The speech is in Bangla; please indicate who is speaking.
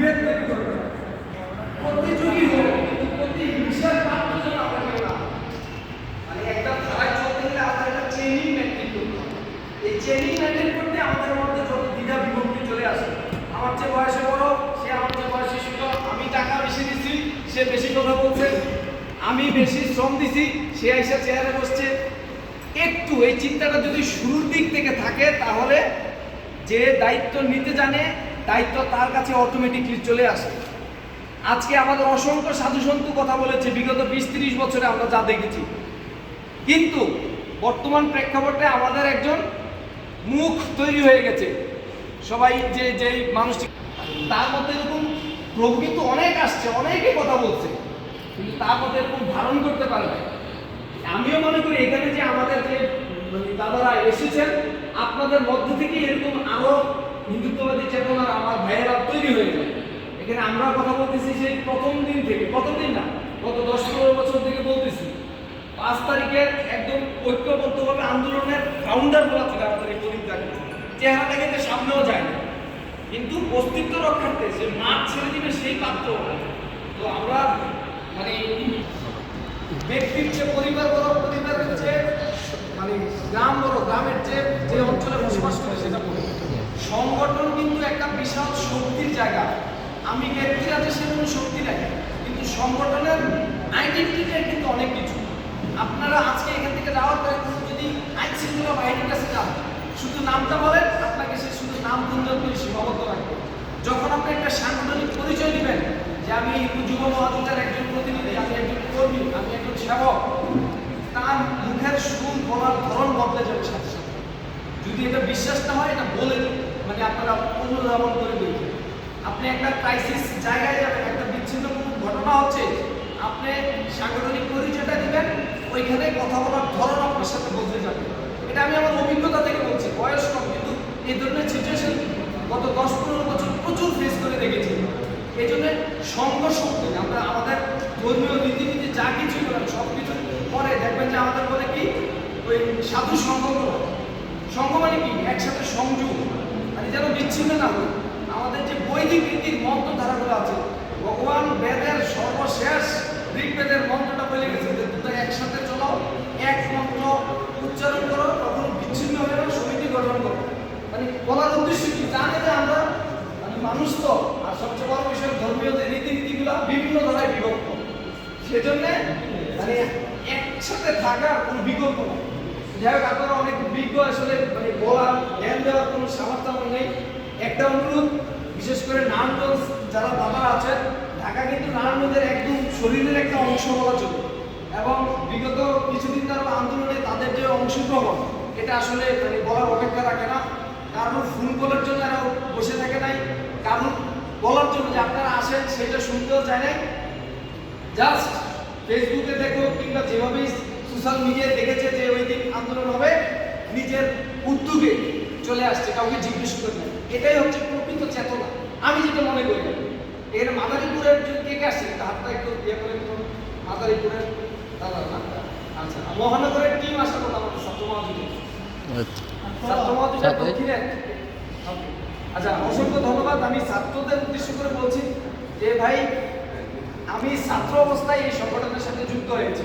Speaker 1: বিভেদ তৈরি করবে প্রতিযোগী হোক কিন্তু মানে একটা ধারায় চলতে গেলে আমাদের একটা চেইনিং মেনটেন করতে এই চেইনিং মেনটেন করতে আমাদের মধ্যে যত দ্বিধা বিভক্তি চলে আসে, আমার চেয়ে বয়সে বড়, সে আমার চেয়ে বয়সে ছোট, আমি টাকা বেশি দিছি, সে বেশি কথা বলছে, আমি বেশি শ্রম দিছি, সে এসে চেয়ারে বসছে। একটু এই চিন্তাটা যদি শুরুর দিক থেকে থাকে, তাহলে যে দায়িত্ব নিতে জানে দায়িত্ব তার কাছে অটোমেটিকলি চলে আসে। আজকে আমাদের অসংখ্য সাধু সন্ত কথা বলেছে, বিগত বিশ তিরিশ বছরে আমরা যা দেখেছি। কিন্তু বর্তমান প্রেক্ষাপটে আমাদের একজন মুখ তৈরি হয়ে গেছে। সবাই যে যে মানুষটি তার মধ্যে এরকম প্রভু কিন্তু অনেক আসছে অনেকে কথা বলছে। কিন্তু তার মধ্যে এরকম ধারণ করতে পারে না আমিও মনে করি এখানে যে আমাদের যে দাদারা এসেছেন। আপনাদের মধ্য থেকে এরকম আরও হিন্দুত্ববাদী চেতনার আমার ভাইয়েরা তৈরি হয়ে যায় এখানে আমরা কথা বলতেছি সেই প্রথম দিন থেকে, প্রথম দিন না, গত দশ পনেরো বছর থেকে বলতেছি। পাঁচ তারিখের একদম ঐক্যবদ্ধভাবে আন্দোলনের ফাউন্ডার বলা ছিল আমাদের এই প্রদীপ দাকে। চেহারা দেখে সামনেও যায় না। কিন্তু অস্তিত্ব রক্ষার্থে যে মাঠ ছেড়ে দিবে সেই পাত্র। তো আমরা মানে ব্যক্তির চেয়ে পরিবার বড় গ্রাম বড় গ্রামের চেয়ে যে অঞ্চলে বসবাস করে সেটা বড় সংগঠন কিন্তু একটা বিশাল শক্তির জায়গা। আমি ব্যক্তির আছে সেরকম শক্তি নাই কিন্তু সংগঠনের আইডেন্টিটি কিন্তু অনেক কিছু। আপনারা আজকে এখান থেকে যাওয়ার পরে যদি আইন শৃঙ্খলা বাহিনীর কাছে যান, শুধু নামটা বলেন, আপনাকে সে শুধু নাম গুঞ্জন করে সীমাবদ্ধ রাখবে। যখন আপনি একটা সাংগঠনিক পরিচয় দিবেন যে আমি যুব মহাজোটের একজন প্রতিনিধি আমি একজন কর্মী আমি একজন সেবক তার মুখের সুর বলার ধরন বদলে যাবে সাথে সাথে যদি এটা বিশ্বাস না হয়, এটা বলে মানে আপনারা অনুধাবন করে দেখবেন আপনি একটা ক্রাইসিস জায়গায় যাবেন একটা বিচ্ছিন্ন ঘটনা হচ্ছে, আপনি সাংগঠনিক পরিচয়টা দিবেন, ওইখানে কথা বলার ধরন আপনার সাথে বদলে যাবে। এটা আমি আমার অভিজ্ঞতা থেকে বলছি, বয়স কম, কিন্তু এই ধরনের সিচুয়েশন গত দশ পনেরো বছর প্রচুর ফেস করে দেখেছি। এই জন্য সঙ্গ শক্তি আমরা আমাদের ধর্মীয় রীতিনীতি যা কিছু করেন সব কিছু পরে দেখবেন যে আমাদের বলে কি, ওই সাধু সঙ্গ সঙ্গ মানে কি? একসাথে সংযোগ। মানে যেন বিচ্ছিন্ন না হয়। আমাদের যে বৈদিক রীতির মন্ত্র ধারাগুলো আছে, ভগবান বেদের সর্বশেষ ঋগ্বেদের মন্ত্রটা বলে গেছে যে দুটো একসাথে চলো এক মন্ত্র উচ্চারণ করো, তখন বিচ্ছিন্ন হয়ে না সমিতি গঠন করো। মানে বলার উদ্দেশ্য কি? জানে যে আমরা মানে মানুষ তো, আর সবচেয়ে বড় বিষয় ধর্মীয় যে রীতিনীতিগুলো, বিভিন্ন ধারায় বিভক্ত। সেজন্য মানে একসাথে থাকার কোনো বিকল্প নেই। যাই হোক, আপনারা অনেক বিজ্ঞ আসলে মানে বলার জ্ঞান দেওয়ার কোনো সামর্থ্য আমার নেই। একটা অনুরোধ, বিশেষ করে নারায়ণগঞ্জ যারা দাদারা আছেন, ঢাকা কিন্তু নারায়ণগঞ্জের একদম শরীরের একটা অংশ বলা চলে। এবং বিগত কিছুদিন তার আন্দোলনে তাদের যে অংশগ্রহণ, এটা আসলে মানে বলার অপেক্ষা রাখে না। কারণ ফোন কলের জন্য এরা বসে থাকে নাই। কারণ বলার জন্য যে আপনারা আসেন, সেটা শুনতেও চায় নাই। জাস্ট ফেসবুকে দেখো কিংবা যেভাবেই সোশ্যাল মিডিয়ায় দেখেছে যে ওই দিন আন্দোলন হবে নিজের উদ্যোগে চলে আসছে কাউকে জিজ্ঞেস করে না এটাই হচ্ছে প্রকৃত চেতনা। আমি যেটা মনে করি এর মাদারীপুরের কে কে আসছে হাতটা একটু ইয়ে করে মাদারীপুরের দাদা না আচ্ছা মহানগরের টিম আসার কথা আমাদের ছাত্র মহাজুটে
Speaker 2: ছাত্র
Speaker 1: দক্ষিণে আচ্ছা অসংখ্য ধন্যবাদ। আমি ছাত্রদের উদ্দেশ্য করে বলছি যে ভাই আমি ছাত্র অবস্থায় এই সংগঠনের সাথে যুক্ত হয়েছি।